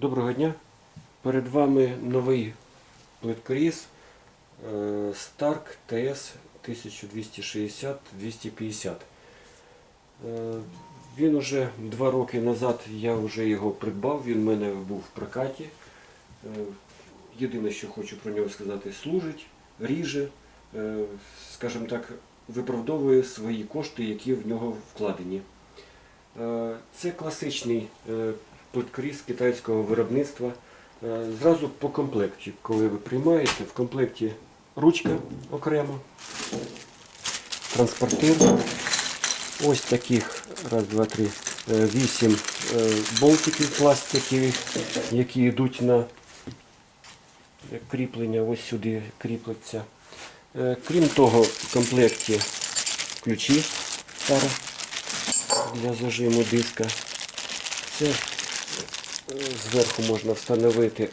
Доброго дня. Перед вами новий плиткоріз е, Stark TS 1260-250. Е, Він уже два роки назад я вже його придбав, він в мене був в прокаті. Е, Єдине, що хочу про нього сказати, служить, ріже, скажімо так, виправдовує свої кошти, які в нього вкладені. Це класичний е, китайського виробництва. Е, Зразу по комплекті, коли ви приймаєте, в комплекті ручка окремо, транспортир. Ось таких, раз, два, три, е, вісім е, болтиків пластикових, які йдуть на кріплення, ось сюди кріпляться. Крім того, в комплекті ключі пара для зажиму диска. Це зверху можна встановити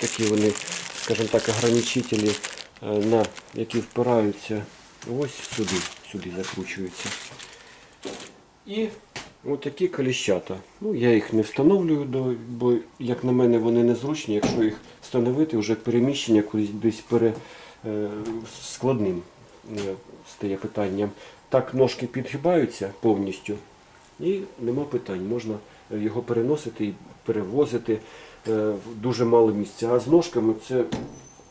такі вони, скажімо так, ограничителі, е, на які впираються ось сюди, сюди закручуються. І отакі коліщата. Ну, я їх не встановлюю, бо, як на мене, вони незручні, якщо їх встановити, вже переміщення кудись десь пере, е, складним е, стає питанням. Так ножки підгибаються повністю і нема питань. Можна його переносити і перевозити е, в дуже мало місця. А з ножками це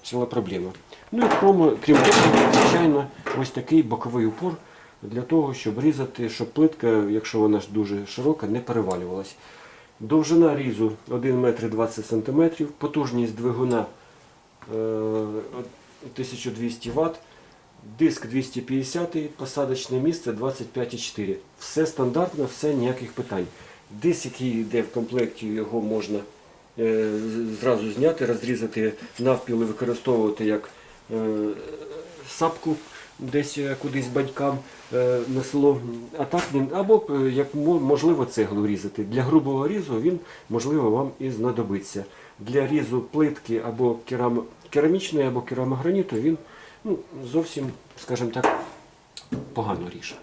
ціла проблема. Ну і крім, крім того, звичайно, ось такий боковий упор для того, щоб різати, щоб плитка, якщо вона ж дуже широка, не перевалювалась. Довжина різу 1 метр 20 см, потужність двигуна е, 1200 Вт, диск 250, посадочне місце 25,4. Все стандартно, все ніяких питань. Диск, який йде в комплекті, його можна е, зразу зняти, розрізати навпіл і використовувати як е, сапку десь е, кудись батькам на село. А так він, або як можливо цеглу різати. Для грубого різу він можливо вам і знадобиться. Для різу плитки або керам... керамічної, або керамограніту він ну, зовсім, скажімо так, погано ріже.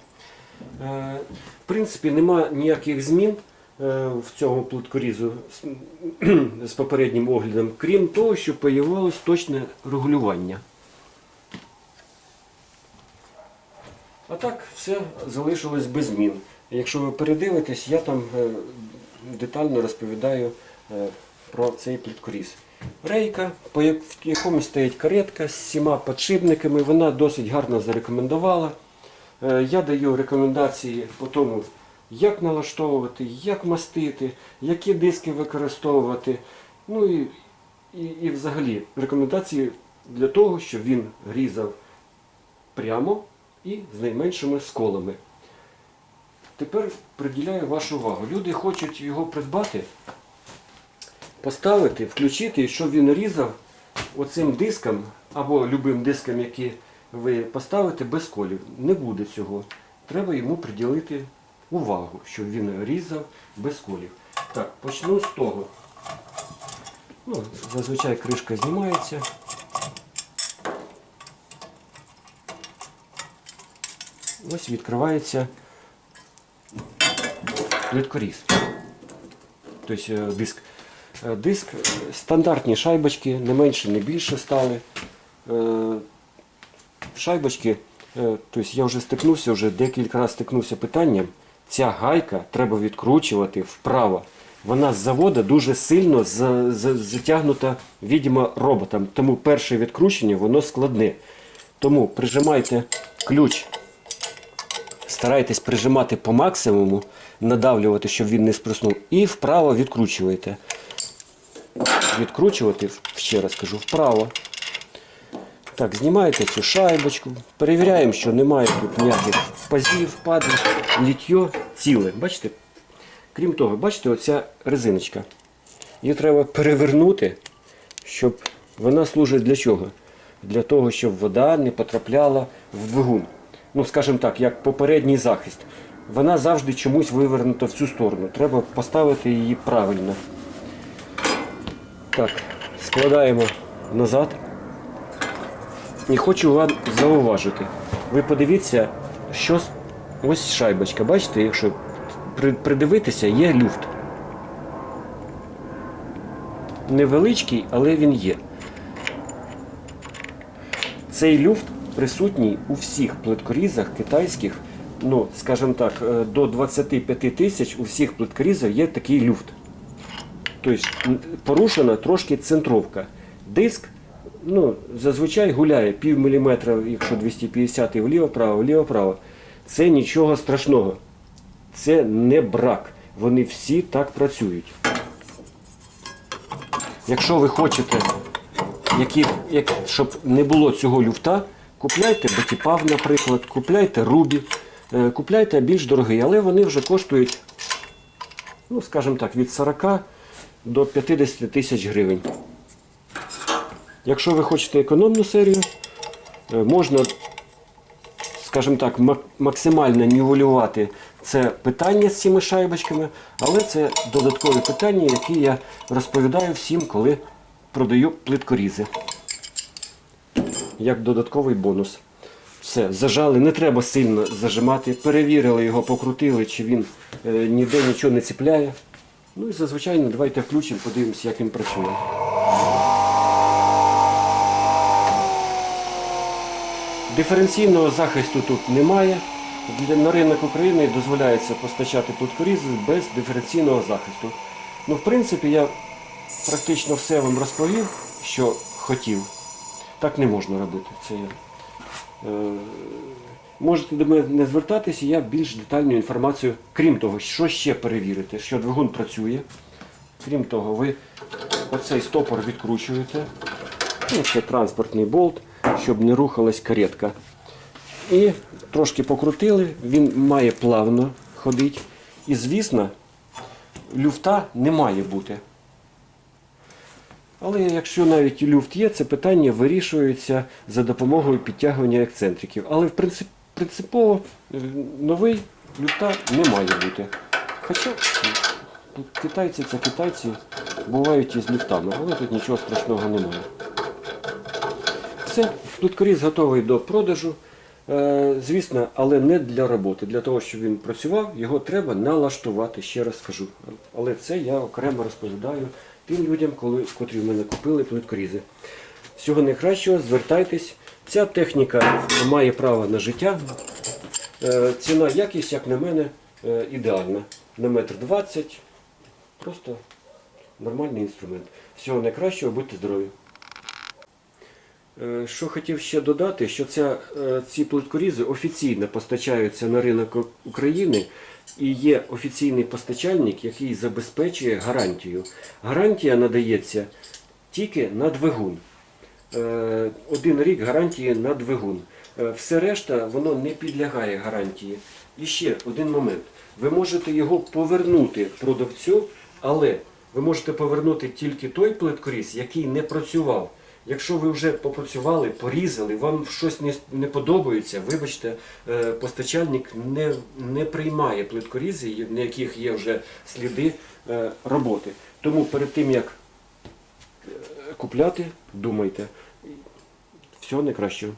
В принципі, нема ніяких змін в цьому плиткорізу з, попереднім оглядом, крім того, що появилось точне регулювання. А так все залишилось без змін. Якщо ви передивитесь, я там е, детально розповідаю е, про цей плиткоріз. Рейка, в якому стоїть каретка з всіма підшипниками, вона досить гарно зарекомендувала. Е, Я даю рекомендації по тому, як налаштовувати, як мастити, які диски використовувати. Ну і, і, і взагалі рекомендації для того, щоб він різав прямо і з найменшими сколами. Тепер приділяю вашу увагу. Люди хочуть його придбати, поставити, включити, щоб він різав оцим диском або любим диском, який ви поставите, без колів. Не буде цього. Треба йому приділити увагу, щоб він різав без колів. Так, почну з того. Ну, зазвичай кришка знімається. Ось відкривається плиткоріз. Тобто е, диск. Е, Диск, стандартні шайбочки, не менше, не більше стали. Е, Шайбочки, тобто я вже стикнувся, вже декілька разів стикнувся питанням. Ця гайка треба відкручувати вправо. Вона з заводу дуже сильно за- за- затягнута, відомо, роботом. Тому перше відкручення воно складне. Тому прижимайте ключ старайтесь прижимати по максимуму, надавлювати, щоб він не спруснув, і вправо відкручуєте. Відкручувати, ще раз кажу, вправо. Так, знімаєте цю шайбочку, перевіряємо, що немає тут ніяких пазів, впадів, літьо ціле. Бачите? Крім того, бачите, оця резиночка. Її треба перевернути, щоб вона служить для чого? Для того, щоб вода не потрапляла в двигун. Ну, скажімо так, як попередній захист. Вона завжди чомусь вивернута в цю сторону. Треба поставити її правильно. Так, складаємо назад. І хочу вам зауважити. Ви подивіться, що ось шайбочка. Бачите, якщо придивитися, є люфт. невеличкий, але він є. Цей люфт присутній у всіх плиткорізах китайських, ну, скажімо так, е, до 25 тисяч у всіх плиткорізах є такий люфт. Тобто порушена трошки центровка. Диск ну, зазвичай гуляє пів міліметра, якщо 250 вліво-право, вліво-право. Це нічого страшного. Це не брак. Вони всі так працюють. Якщо ви хочете, які, як, щоб не було цього люфта, купляйте Бетіпав, наприклад, купляйте Рубі, е, купляйте більш дорогий, але вони вже коштують, ну, скажімо так, від 40 до 50 тисяч гривень. Якщо ви хочете економну серію, е, можна, скажімо так, максимально нівелювати це питання з цими шайбочками, але це додаткові питання, які я розповідаю всім, коли продаю плиткорізи. Як додатковий бонус. Все, зажали, не треба сильно зажимати, перевірили його, покрутили, чи він е, ніде нічого не ціпляє. Ну і зазвичай давайте включимо, подивимося, як він працює. Диференційного захисту тут немає. На ринок України дозволяється постачати плиткорізи без диференційного захисту. Ну, в принципі, я практично все вам розповів, що хотів. Так не можна робити. Це. Е, можете до мене не звертатися, я більш детальну інформацію, крім того, що ще перевірити, що двигун працює. Крім того, ви оцей стопор відкручуєте. Ну, це транспортний болт, щоб не рухалась каретка. І трошки покрутили, він має плавно ходити. І, звісно, люфта не має бути. Але якщо навіть люфт є, це питання вирішується за допомогою підтягування ексцентриків. Але в принцип, принципово е, новий люфта не має бути. Хоча китайці це китайці, бувають і з люфтами, але тут нічого страшного немає. Все, плиткоріз готовий до продажу. Е, звісно, але не для роботи. Для того, щоб він працював, його треба налаштувати, ще раз скажу. Але це я окремо розповідаю тим людям, коли, котрі в мене купили плиткорізи. Всього найкращого, звертайтесь. Ця техніка має право на життя. Е, ціна якість, як на мене, е, ідеальна. На метр двадцять. Просто нормальний інструмент. Всього найкращого, будьте здорові! Е, Що хотів ще додати, що ця, е, ці плиткорізи офіційно постачаються на ринок України і є офіційний постачальник, який забезпечує гарантію. Гарантія надається тільки на двигун. Е, Один рік гарантії на двигун. Все решта воно не підлягає гарантії. І ще один момент. Ви можете його повернути продавцю, але ви можете повернути тільки той плиткоріз, який не працював. Якщо ви вже попрацювали, порізали, вам щось не, не подобається, вибачте, е, постачальник не, не приймає плиткорізи, на яких є вже сліди е, роботи. Тому перед тим як е, купляти, думайте. Всього найкращого.